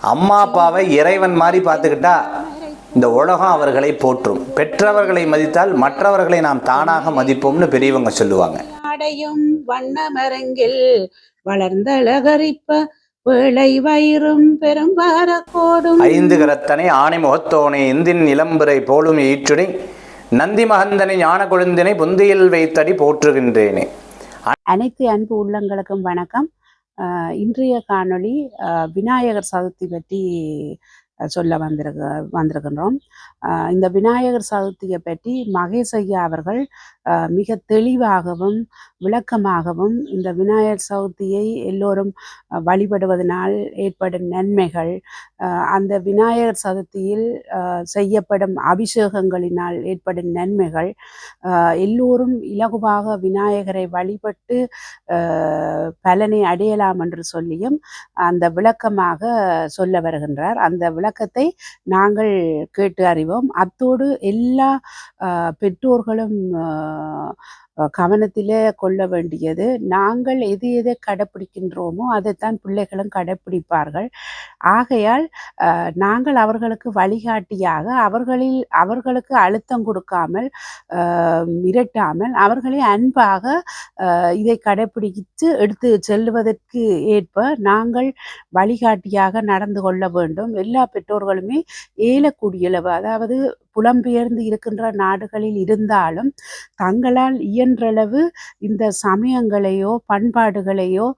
அம்மா அப்பாவை இறைவன் மாதிரி பார்த்துக்கிட்டா இந்த உலகம் அவர்களை போற்றும். பெற்றவர்களை மதித்தால் மற்றவர்களை நாம் தானாக மதிப்போம்னு பெரியவங்க சொல்லுவாங்க. அடையும் வண்ணமரங்கில் வளர்ந்தழகரிப்ப வேளை வயிறும் பெரும்பார கோடும் ஐந்து கரத்தனை ஆணை முகத்தோனை இந்தின் இளம்புரை போலும் ஈற்றுடை நந்தி மகந்தனை ஞான கொழுந்தினை புந்தியில் வைத்தடி போற்றுகின்றேனே. அனைத்து அன்பு உள்ளங்களுக்கும் வணக்கம். இன்றைய காணொளி விநாயகர் சதுர்த்தி பற்றி அஹ் சொல்ல வந்திருக்க வந்திருக்கின்றோம். இந்த விநாயகர் சதுர்த்தியை பற்றி மகேஷ் ஐயா அவர்கள் மிக தெளிவாகவும் விளக்கமாகவும் இந்த விநாயகர் சதுர்த்தியை எல்லோரும் வழிபடுவதனால் ஏற்படும் நன்மைகள் அந்த விநாயகர் சதுர்த்தியில் செய்யப்படும் அபிஷேகங்களினால் ஏற்படும் நன்மைகள் எல்லோரும் இலகுவாக விநாயகரை வழிபட்டு பலனை அடையலாம் என்று சொல்லியும் அந்த விளக்கமாக சொல்ல வருகின்றார். அந்த விளக்கத்தை நாங்கள் கேட்டு அறிவோம். அத்தோடு எல்லா பெற்றோர்களும் கவனத்திலே கொள்ள வேண்டியது. நாங்கள் எது எதை கடைப்பிடிக்கின்றோமோ அதைத்தான் பிள்ளைகளும் கடைப்பிடிப்பார்கள். ஆகையால் நாங்கள் அவர்களுக்கு வழிகாட்டியாக அவர்களில் அவர்களுக்கு அழுத்தம் கொடுக்காமல் மிரட்டாமல் அவர்களை அன்பாக இதை கடைப்பிடித்து எடுத்து செல்வதற்கு ஏற்ப நாங்கள் வழிகாட்டியாக நடந்து கொள்ள வேண்டும். எல்லா பெற்றோர்களுமே ஏலக்கூடியளவு அதாவது புலம்பெயர்ந்து இருக்கின்ற நாடுகளில் இருந்தாலும் தங்களால் இயன்றளவு இந்த சமயங்களையோ பண்பாடுகளையோ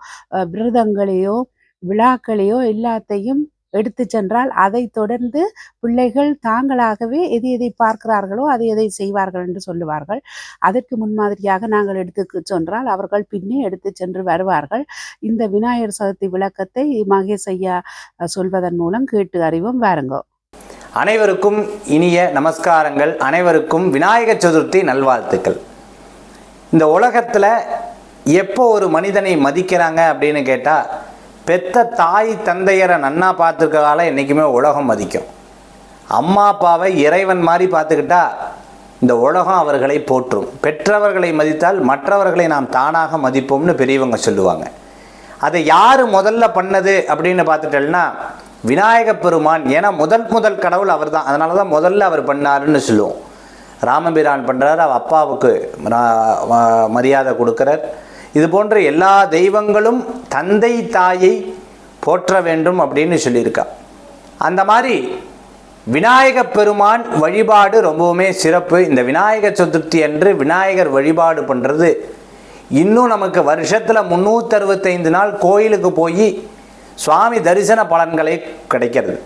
விரதங்களையோ விழாக்களையோ எல்லாத்தையும் எடுத்து சென்றால் அதை தொடர்ந்து பிள்ளைகள் தாங்களாகவே எது எதை பார்க்கிறார்களோ அதை எதை செய்வார்கள் என்று சொல்லுவார்கள். அதற்கு முன்மாதிரியாக நாங்கள் எடுத்து சென்றால் அவர்கள் பின்னே எடுத்து சென்று வருவார்கள். இந்த விநாயகர் சதுர்த்தி விளக்கத்தை மகேஷ் ஐயா சொல்வதன் மூலம் கேட்டு அறிவும். வாருங்கோ. அனைவருக்கும் இனிய நமஸ்காரங்கள் அனைவருக்கும் விநாயகர் சதுர்த்தி நல்வாழ்த்துக்கள். இந்த உலகத்தில் எப்போ ஒரு மனிதனை மதிக்கிறாங்க அப்படின்னு கேட்டால் பெத்த தாய் தந்தையரை நன்னா பார்த்துருக்கதால என்றைக்குமே உலகம் மதிக்கும். அம்மா அப்பாவை இறைவன் மாதிரி பார்த்துக்கிட்டா இந்த உலகம் அவர்களை போற்றும். பெற்றவர்களை மதித்தால் மற்றவர்களை நாம் தானாக மதிப்போம்னு பெரியவங்க சொல்லுவாங்க. அதை யார் முதல்ல பண்ணது அப்படின்னு பார்த்துட்டேன்னா விநாயக பெருமான் ஏன்னா முதல் முதல் கடவுள் அவர் தான் அதனால தான் முதல்ல அவர் பண்ணாருன்னு சொல்லுவோம். ராமபிரான் பண்ணுறாரு அவர் அப்பாவுக்கு மரியாதை கொடுக்குறார். இது போன்ற எல்லா தெய்வங்களும் தந்தை தாயை போற்ற வேண்டும் அப்படின்னு சொல்லியிருக்கா. அந்த மாதிரி விநாயக பெருமான் வழிபாடு ரொம்பவுமே சிறப்பு. இந்த விநாயகர் சதுர்த்தி அன்று விநாயகர் வழிபாடு பண்ணுறது இன்னும் நமக்கு வருஷத்தில் முந்நூற்றறுபத்தைந்து நாள் கோயிலுக்கு போய் சுவாமி தரிசன பலன்களை கிடைக்கிறது.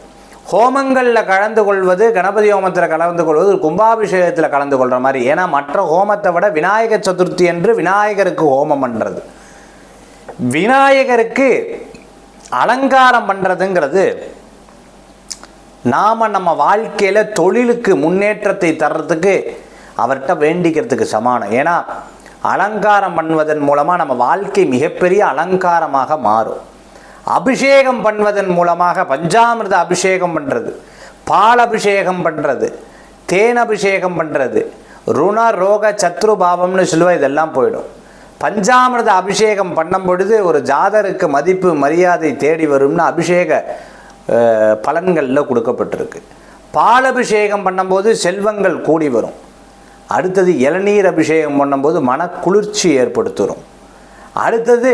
ஹோமங்களில் கலந்து கொள்வது கணபதி ஹோமத்தில் கலந்து கொள்வது கும்பாபிஷேகத்தில் கலந்து கொள்கிற மாதிரி. ஏன்னா மற்ற ஹோமத்தை விட விநாயகர் சதுர்த்தி என்று விநாயகருக்கு ஹோமம் பண்ணுறது விநாயகருக்கு அலங்காரம் பண்ணுறதுங்கிறது நாம் நம்ம வாழ்க்கையில் தொழிலுக்கு முன்னேற்றத்தை தர்றதுக்கு அவர்கிட்ட வேண்டிக்கிறதுக்கு சமானம். ஏன்னா அலங்காரம் பண்ணுவதன் மூலமாக நம்ம வாழ்க்கை மிகப்பெரிய அலங்காரமாக மாறும். அபிஷேகம் பண்ணுவதன் மூலமாக பஞ்சாமிர்த அபிஷேகம் பண்ணுறது பால் அபிஷேகம் பண்ணுறது தேன் அபிஷேகம் பண்ணுறது ருண ரோக சத்ரு பாவம்னு சொல்லுவோம் இதெல்லாம் போயிடும். பஞ்சாமிர்த அபிஷேகம் பண்ணும் பொழுது ஒரு ஜாதருக்கு மதிப்பு மரியாதை தேடி வரும்னு அபிஷேக பலன்களில் கொடுக்கப்பட்டிருக்கு. பால் அபிஷேகம் பண்ணும்போது செல்வங்கள் கூடி வரும். அடுத்தது இளநீர் அபிஷேகம் பண்ணும்போது மனக்குளிர்ச்சி ஏற்படுத்தும். அடுத்தது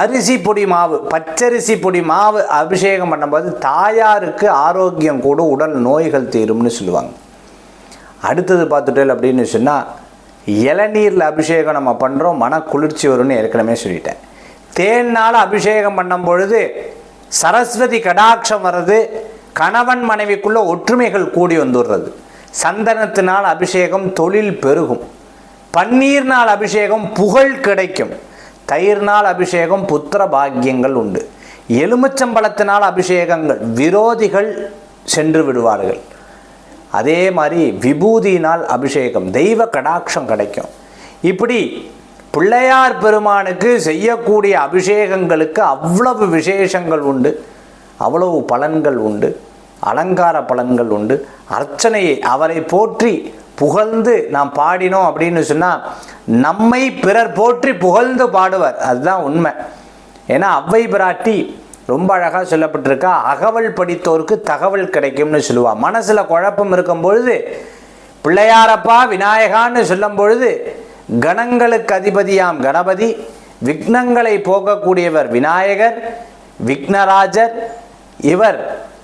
அரிசி பொடி மாவு பச்சரிசி பொடி மாவு அபிஷேகம் பண்ணும்போது தாயாருக்கு ஆரோக்கியம் கூட உடல் நோய்கள் தீரும்னு சொல்லுவாங்க. அடுத்தது பார்த்துட்டேன் அப்படின்னு சொன்னால் இளநீரில் அபிஷேகம் நம்ம பண்ணுறோம் மன குளிர்ச்சி வரும்னு ஏற்கனவே சொல்லிட்டேன். தேனால் அபிஷேகம் பண்ணும் பொழுது சரஸ்வதி கடாட்சம் வர்றது கணவன் மனைவிக்குள்ள ஒற்றுமைகள் கூடி வந்துடுறது சந்தனத்தினால் அபிஷேகம் தொழில் பெருகும். பன்னீர்னால் அபிஷேகம் புகழ் கிடைக்கும். தயிர்னால் அபிஷேகம் புத்திர பாக்கியங்கள் உண்டு. எலுமிச்சம்பழத்தினால் அபிஷேகங்கள் விரோதிகள் சென்று விடுவார்கள். அதே மாதிரி விபூதியினால் அபிஷேகம் தெய்வ கடாட்சம் கிடைக்கும். இப்படி பிள்ளையார் பெருமானுக்கு செய்யக்கூடிய அபிஷேகங்களுக்கு அவ்வளவு விசேஷங்கள் உண்டு அவ்வளவு பலன்கள் உண்டு அலங்கார பலன்கள் உண்டு. அர்ச்சனையை அவரை போற்றி புகழ்ந்து நாம் பாடினோம் அப்படின்னு சொன்னால் நம்மை பிறர் போற்றி புகழ்ந்து பாடுவர். அதுதான் உண்மை. ஏன்னா அவ்வை பிராட்டி ரொம்ப அழகாக சொல்லப்பட்டிருக்கா அகவல் படித்தோருக்கு தகவல் கிடைக்கும்னு சொல்லுவாள் மனசில் குழப்பம் இருக்கும் பொழுது பிள்ளையாரப்பா விநாயகான்னு சொல்லும் பொழுது கணங்களுக்கு அதிபதியாம் கணபதி விக்னங்களை போக்கக்கூடியவர் விநாயகர் விக்னராஜர் இவர்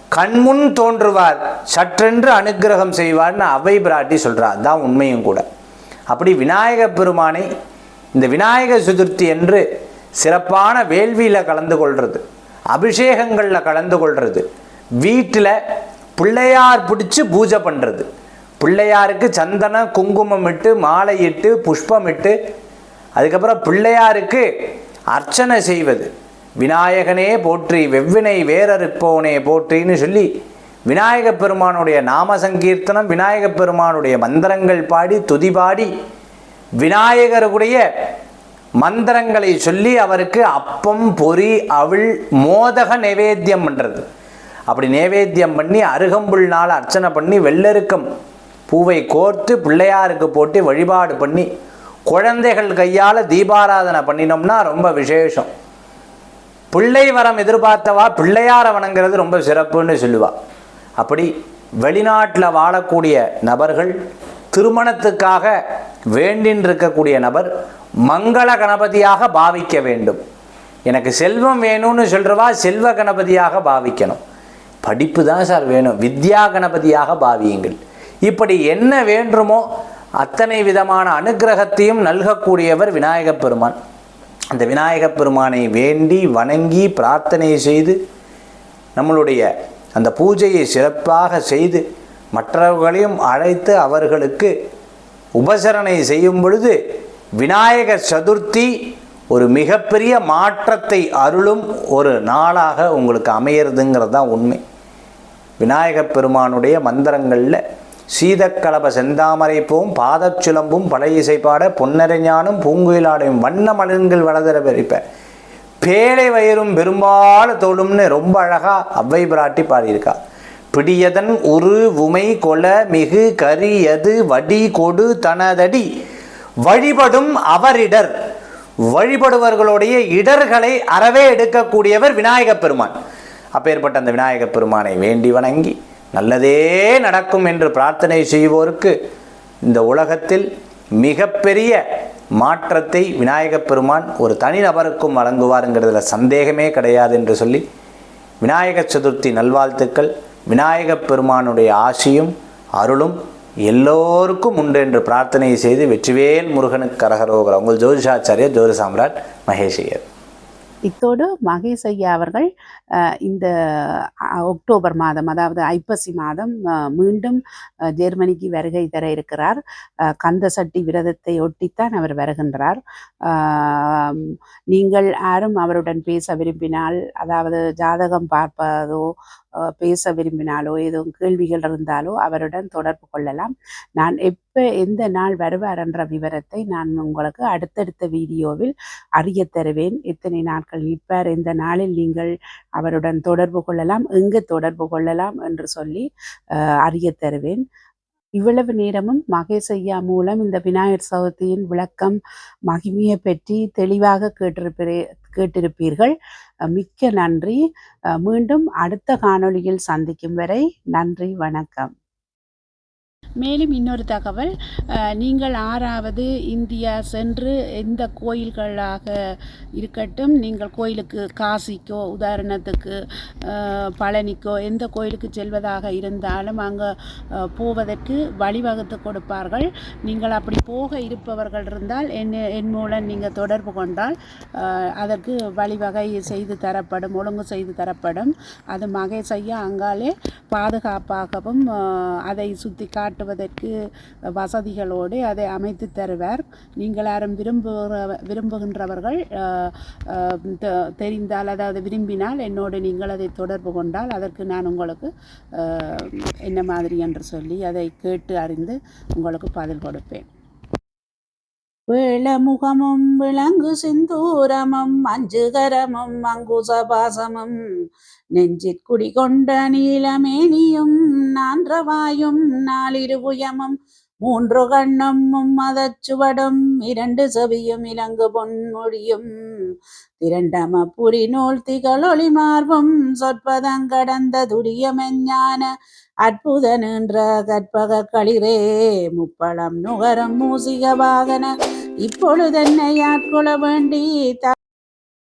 கண்முன் தோன்றுவார். சற்றென்று அனுக்கிரகம் செய்வார்னு அவை பிராட்டி சொல்கிறார் தான் உண்மையும் கூட. அப்படி விநாயகப் பெருமானை இந்த விநாயக சதுர்த்தி என்று சிறப்பான வேள்வியில் கலந்து கொள்வது அபிஷேகங்களில் கலந்து கொள்வது வீட்டில் பிள்ளையார் பிடிச்சி பூஜை பண்ணுறது பிள்ளையாருக்கு சந்தன குங்குமம் இட்டு மாலை இட்டு புஷ்பம் இட்டு அதுக்கப்புறம் பிள்ளையாருக்கு அர்ச்சனை செய்வது. விநாயகனே போற்றி வெவ்வினை வேறறுப்போனே போற்றின்னு சொல்லி விநாயகப் பெருமானுடைய நாம சங்கீர்த்தனம் விநாயகப் பெருமானுடைய மந்திரங்கள் பாடி துதி பாடி விநாயகருடைய மந்திரங்களை சொல்லி அவருக்கு அப்பம் பொறி அவள் மோதக நைவேத்தியம் பண்ணுறது அப்படி நைவேத்தியம் பண்ணி அருகம்புல்னால் அர்ச்சனை பண்ணி வெள்ளெருக்கம் பூவை கோர்த்து பிள்ளையாருக்கு போட்டு வழிபாடு பண்ணி குழந்தைகள் கையால் தீபாராதனை பண்ணினோம்னா ரொம்ப விசேஷம். பிள்ளை வரம் எதிர்பார்த்தவா? பிள்ளையார வணங்குறது ரொம்ப சிறப்புன்னு சொல்லுவா. அப்படி வெளிநாட்டில் வாழக்கூடிய நபர்கள் திருமணத்துக்காக வேண்டின் இருக்கக்கூடிய நபர் மங்கள கணபதியாக பாவிக்க வேண்டும். எனக்கு செல்வம் வேணும்னு சொல்கிறவா செல்வ கணபதியாக பாவிக்கணும். படிப்பு தான் சார் வேணும். வித்யா கணபதியாக பாவியுங்கள். இப்படி என்ன வேண்டுமோ அத்தனை விதமான அனுக்கிரகத்தையும் நல்கக்கூடியவர் விநாயகப் பெருமான். அந்த விநாயகப் பெருமானை வேண்டி வணங்கி பிரார்த்தனை செய்து நம்மளுடைய அந்த பூஜையை சிறப்பாக செய்து மற்றவர்களையும் அழைத்து அவர்களுக்கு உபசரணை செய்யும் பொழுது விநாயகர் சதுர்த்தி ஒரு மிகப்பெரிய மாற்றத்தை அருளும் ஒரு நாளாக உங்களுக்கு அமையிறதுங்கிறது தான் உண்மை. விநாயகப் பெருமானுடைய மந்திரங்களில் சீதக்கலப செந்தாமரை பூம் பாதச்சுலம்பும் பழைய இசைப்பாட பொன்னரைஞானும் பூங்குயிலாடையும் வண்ண மலன்கள் வளதர பெரிப்ப பேழை வயிறும் பெரும்பால தோளும்னு ரொம்ப அழகாக அவ்வை பிராட்டி பாடியிருக்கா. பிடியதன் உரு உமை கொல மிகு கரியது வடி கொடு தனதடி. வழிபடும் அவரிடர். வழிபடுவர்களுடைய இடர்களை அறவே எடுக்கக்கூடியவர் விநாயகப் பெருமான். அப்பேற்பட்ட அந்த விநாயகப் பெருமானை வேண்டி வணங்கி நல்லதே நடக்கும் என்று பிரார்த்தனை செய்வோருக்கு இந்த உலகத்தில் மிகப்பெரிய மாற்றத்தை விநாயகப் பெருமான் ஒரு தனிநபருக்கும் வழங்குவாருங்கிறதுல சந்தேகமே கிடையாது என்று சொல்லி விநாயகர் சதுர்த்தி நல்வாழ்த்துக்கள். விநாயகப் பெருமானுடைய ஆசியும் அருளும் எல்லோருக்கும் உண்டு என்று பிரார்த்தனை செய்து வெற்றிவேல் முருகனுக்கு கரகரோகர் உங்கள் ஜோதிஷாச்சாரியர் ஜோதி சாம்ராட் மகேஷையர் இத்தோடு மகேஷ் ஐயா அவர்கள் இந்த அக்டோபர் மாதம் அதாவது ஐப்பசி மாதம் மீண்டும் ஜெர்மனிக்கு வருகை தர இருக்கிறார். அஹ், கந்த சட்டி விரதத்தை ஒட்டித்தான் அவர் வருகின்றார். நீங்கள் யாரும் அவருடன் பேச விரும்பினால் அதாவது ஜாதகம் பார்ப்பதோ பேச விரும்பினாலோ எதுவும் கேள்விகள் இருந்தாலோ அவருடன் தொடர்பு கொள்ளலாம். நான் எப்போ எந்த நாள் வருவார் என்ற விவரத்தை நான் உங்களுக்கு அடுத்தடுத்த வீடியோவில் அறிய தருவேன் எத்தனை நாட்கள் நிற்பார் எந்த நாளில் நீங்கள் அவருடன் தொடர்பு கொள்ளலாம் எங்கு தொடர்பு கொள்ளலாம் என்று சொல்லி அறிய தருவேன் இவ்வளவு நேரமும் மகேஷ் ஐயா மூலம் இந்த விநாயகர் சதுர்த்தியின் விளக்கம் மகிமையை பற்றி தெளிவாக கேட்டிருப்பீ கேட்டிருப்பீர்கள். மிக்க நன்றி. அஹ், மீண்டும் அடுத்த காணொளியில் சந்திக்கும் வரை நன்றி வணக்கம். மேலும் இன்னொரு தகவல் நீங்கள் ஆறாவது இந்தியா சென்று எந்த கோயில்களாக இருக்கட்டும் நீங்கள் கோயிலுக்கு காசிக்கோ உதாரணத்துக்கு பழனிக்கோ எந்த கோயிலுக்கு செல்வதாக இருந்தாலும் அங்கே போவதற்கு வழிவகுத்து கொடுப்பார்கள். நீங்கள் அப்படி போக இருப்பவர்கள் இருந்தால் என் என் மூலம் நீங்கள் தொடர்பு கொண்டால் அதற்கு வழிவகை செய்து தரப்படும் ஒழுங்கு செய்து தரப்படும். அது மகை செய்ய அங்காலே பாதுகாப்பாகவும் அதை சுற்றி கட்டுவதற்கு வசதிகளோடு அதை அமைத்து தருவார். நீங்கள் யாரும் விரும்புகிற விரும்புகின்றவர்கள் தெ- தெரிந்தால் அதாவது விரும்பினால் என்னோடு நீங்கள் அதை தொடர்பு கொண்டால் அதற்கு நான் உங்களுக்கு என்ன மாதிரி என்று சொல்லி அதை கேட்டு அறிந்து உங்களுக்கு பதில் கொடுப்பேன். வேளமுகமும் விளங்கு சிந்தூரமும் அஞ்சுகரமும் அங்குசபாசமும். நெஞ்சிற் குடிகொண்ட நீலமேனியும் நான்றவாயும் நாளிருபுயமும் மூன்று கண்ணும் மதச்சுவடும் இரண்டு செவியும் இலங்கு பொன்மொழியும். திரண்டம புரி நூல் திகழொளி மார்பும் சொற்பதங்கடந்த துரியமெஞ்ஞான அற்புத நின்ற கற்பக களிரே. முப்பழம் நுகரம் மூசிக வாகன இப்பொழுதென்னை ஆட்கொள்ள வேண்டி